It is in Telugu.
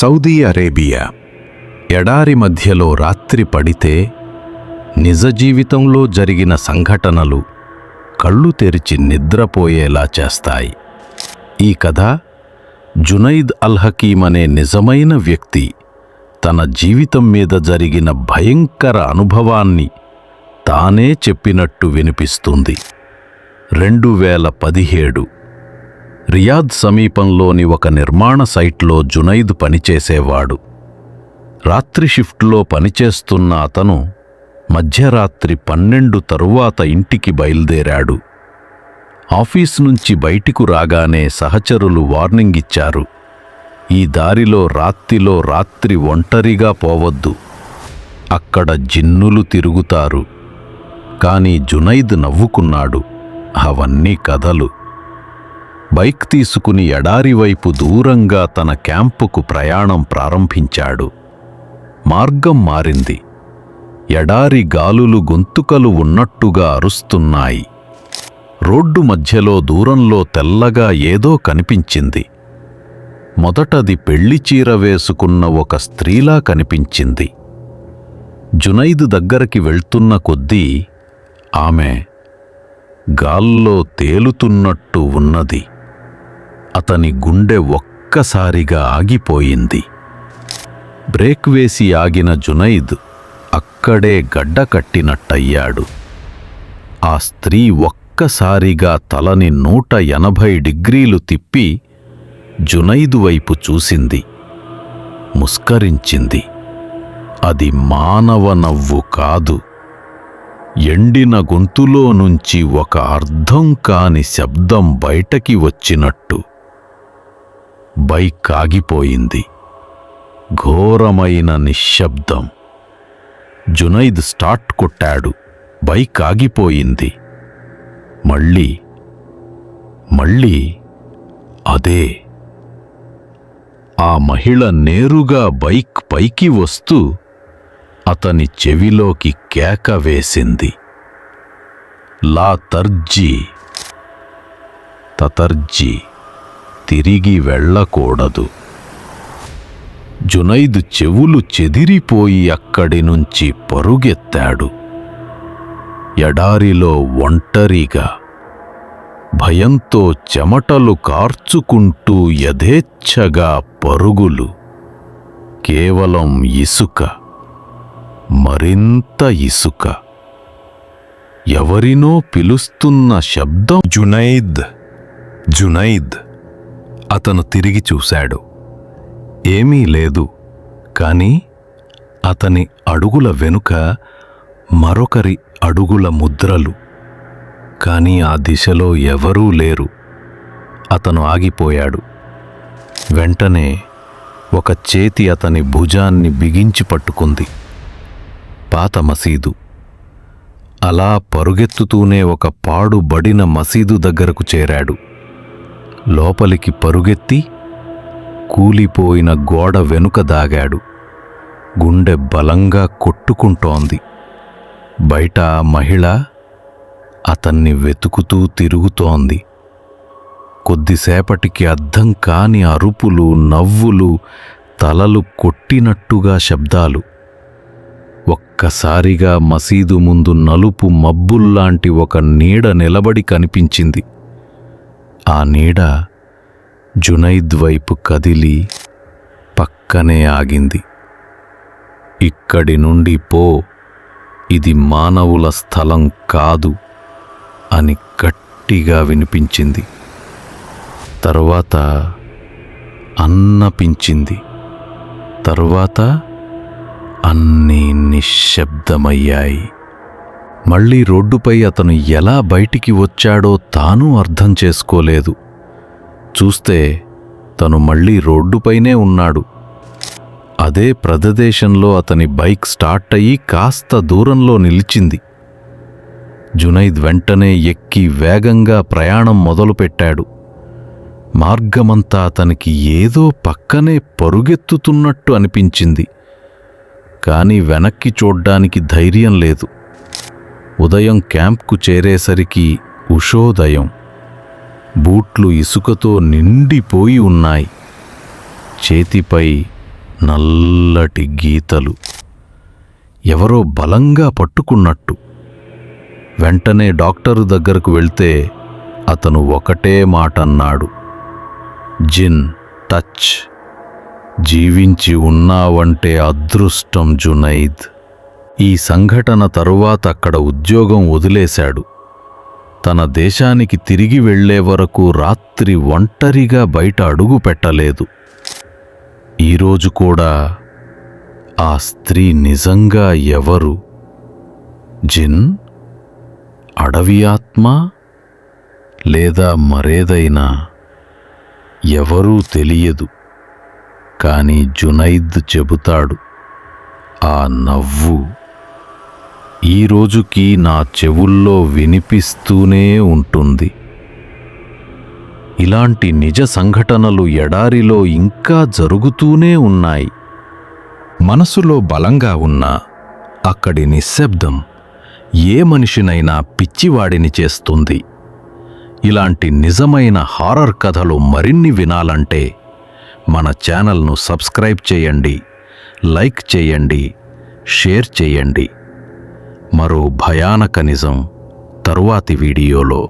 సౌదీ అరేబియా ఎడారి మధ్యలో రాత్రి పడితే నిజ జీవితంలో జరిగిన సంఘటనలు కళ్ళు తెరిచి నిద్రపోయేలా చేస్తాయి. ఈ కథ జునైద్ అల్హకీం అనే నిజమైన వ్యక్తి తన జీవితం మీద జరిగిన భయంకర అనుభవాన్ని తానే చెప్పినట్టు వినిపిస్తుంది. రెండు వేల పదిహేడు రియాద్ సమీపంలోని ఒక నిర్మాణ సైట్లో జునైద్ పనిచేసేవాడు. రాత్రి షిఫ్ట్లో పనిచేస్తున్న అతను మధ్యరాత్రి పన్నెండు తరువాత ఇంటికి బయలుదేరాడు. ఆఫీస్ నుంచి బయటికు రాగానే సహచరులు వార్నింగ్ ఇచ్చారు. ఈ దారిలో రాత్రిలో రాత్రి ఒంటరిగా పోవద్దు. అక్కడ జిన్నులు తిరుగుతారు. కాని జునైద్ నవ్వుకున్నాడు. అవన్నీ కథలు. బైక్ తీసుకుని ఎడారి వైపు దూరంగా తన క్యాంపుకు ప్రయాణం ప్రారంభించాడు. మార్గం మారింది. ఎడారి గాలులు గొంతుకలు ఉన్నట్టుగా అరుస్తున్నాయి. రోడ్డు మధ్యలో దూరంలో తెల్లగా ఏదో కనిపించింది. మొదటది పెళ్ళి చీర వేసుకున్న ఒక స్త్రీలా కనిపించింది. జునైద్ దగ్గరికి వెళ్తున్న కొద్దీ ఆమె గాల్లో తేలుతున్నట్టు ఉన్నది. అతని గుండె ఒక్కసారిగా ఆగిపోయింది. బ్రేక్ వేసి ఆగిన జునైద్ అక్కడే గడ్డ కట్టినట్టయ్యాడు. ఆ స్త్రీ ఒక్కసారిగా తలని నూట ఎనభై డిగ్రీలు తిప్పి జునైదు వైపు చూసింది. ముస్కరించింది. అది మానవ నవ్వు కాదు. ఎండిన గొంతులో నుంచి ఒక అర్థం కాని శబ్దం బయటకి వచ్చినట్టు. బైక్ ఆగిపోయింది ఘోరమైన నిశ్శబ్దం. జునైద్ స్టార్ట్ కొట్టాడు. బైక్ ఆగిపోయింది మళ్ళీ మళ్ళీ అదే. ఆ మహిళ నేరుగా బైక్ పైకి వస్తూ అతని చెవిలోకి కేక వేసింది. లా తర్జీ తతర్జీ. తిరిగి వెళ్ళకూడదు. జునైద్ చెవులు చెదిరిపోయి అక్కడి నుంచి పరుగెత్తాడు. ఎడారిలో ఒంటరిగా భయంతో చెమటలు కార్చుకుంటూ యథేచ్ఛగా పరుగులు. కేవలం ఇసుక మరింత ఇసుక. ఎవరినో పిలుస్తున్న శబ్దం జునైద్ జునైద్. అతను తిరిగి చూశాడు. ఏమీ లేదు. కానీ అతని అడుగుల వెనుక మరొకరి అడుగుల ముద్రలు. కానీ ఆ దిశలో ఎవరూ లేరు. అతను ఆగిపోయాడు. వెంటనే ఒక చేతి అతని భుజాన్ని బిగించి పట్టుకుంది. పాత మసీదు. అలా పరుగెత్తుతూనే ఒక పాడుబడిన మసీదు దగ్గరకు చేరాడు. లోపలికి పరుగెత్తి కూలిపోయిన గోడ వెనుక దాగాడు. గుండె బలంగా కొట్టుకుంటోంది. బయట మహిళ అతన్ని వెతుకుతూ తిరుగుతోంది. కొద్దిసేపటికి అర్థం కాని అరుపులు నవ్వులు తలలు కొట్టినట్టుగా శబ్దాలు. ఒక్కసారిగా మసీదు ముందు నలుపు మబ్బుల్లాంటి ఒక నీడ నిలబడి కనిపించింది. ఆ నీడ జునైద్ వైపు కదిలి పక్కనే ఆగింది. ఇక్కడి నుండి పో ఇది మానవుల స్థలం కాదు అని గట్టిగా వినిపించింది. తర్వాత అన్నపించింది తర్వాత అన్నీ నిశ్శబ్దమయ్యాయి. మళ్ళీ రోడ్డుపై అతను ఎలా బయటికి వచ్చాడో తానూ అర్థం చేసుకోలేదు. చూస్తే తను మళ్ళీ రోడ్డుపైనే ఉన్నాడు. అదే ప్రదేశంలో అతని బైక్ స్టార్ట్ అయ్యి కాస్త దూరంలో నిలిచింది. జునైద్ వెంటనే ఎక్కి వేగంగా ప్రయాణం మొదలుపెట్టాడు. మార్గమంతా అతనికి ఏదో పక్కనే పరుగెత్తుతున్నట్టు అనిపించింది. కాని వెనక్కి చూడ్డానికి ధైర్యం లేదు. ఉదయం క్యాంప్కు చేరేసరికి ఉషోదయం బూట్లు ఇసుకతో నిండిపోయి ఉన్నాయి. చేతిపై నల్లటి గీతలు. ఎవరో బలంగా పట్టుకున్నట్టు. వెంటనే డాక్టరు దగ్గరకు వెళ్తే అతను ఒకటే మాట అన్నాడు జిన్ టచ్. జీవించి ఉన్నావంటే అదృష్టం జునైద్. ఈ సంఘటన తరువాత అక్కడ ఉద్యోగం వదిలేశాడు. తన దేశానికి తిరిగి వెళ్ళే వరకు రాత్రి ఒంటరిగా బయట అడుగు పెట్టలేదు. ఈరోజు కూడా ఆ స్త్రీ నిజంగా ఎవరు? జిన్? అడవి ఆత్మ? లేదా మరేదైనా? ఎవరూ తెలియదు. కాని జునైద్ చెబుతాడు ఆ నవ్వు ఈ రోజుకి నా చెవుల్లో వినిపిస్తూనే ఉంటుంది. ఇలాంటి నిజ సంఘటనలు ఎడారిలో ఇంకా జరుగుతూనే ఉన్నాయి. మనసులో బలంగా ఉన్న అక్కడి నిశ్శబ్దం ఏ మనిషినైనా పిచ్చివాడిని చేస్తుంది. ఇలాంటి నిజమైన హారర్ కథలు మరిన్ని వినాలంటే మన ఛానల్ను సబ్స్క్రైబ్ చేయండి లైక్ చేయండి షేర్ చేయండి. మరో భయానక నిజం తరువాతి వీడియోలో.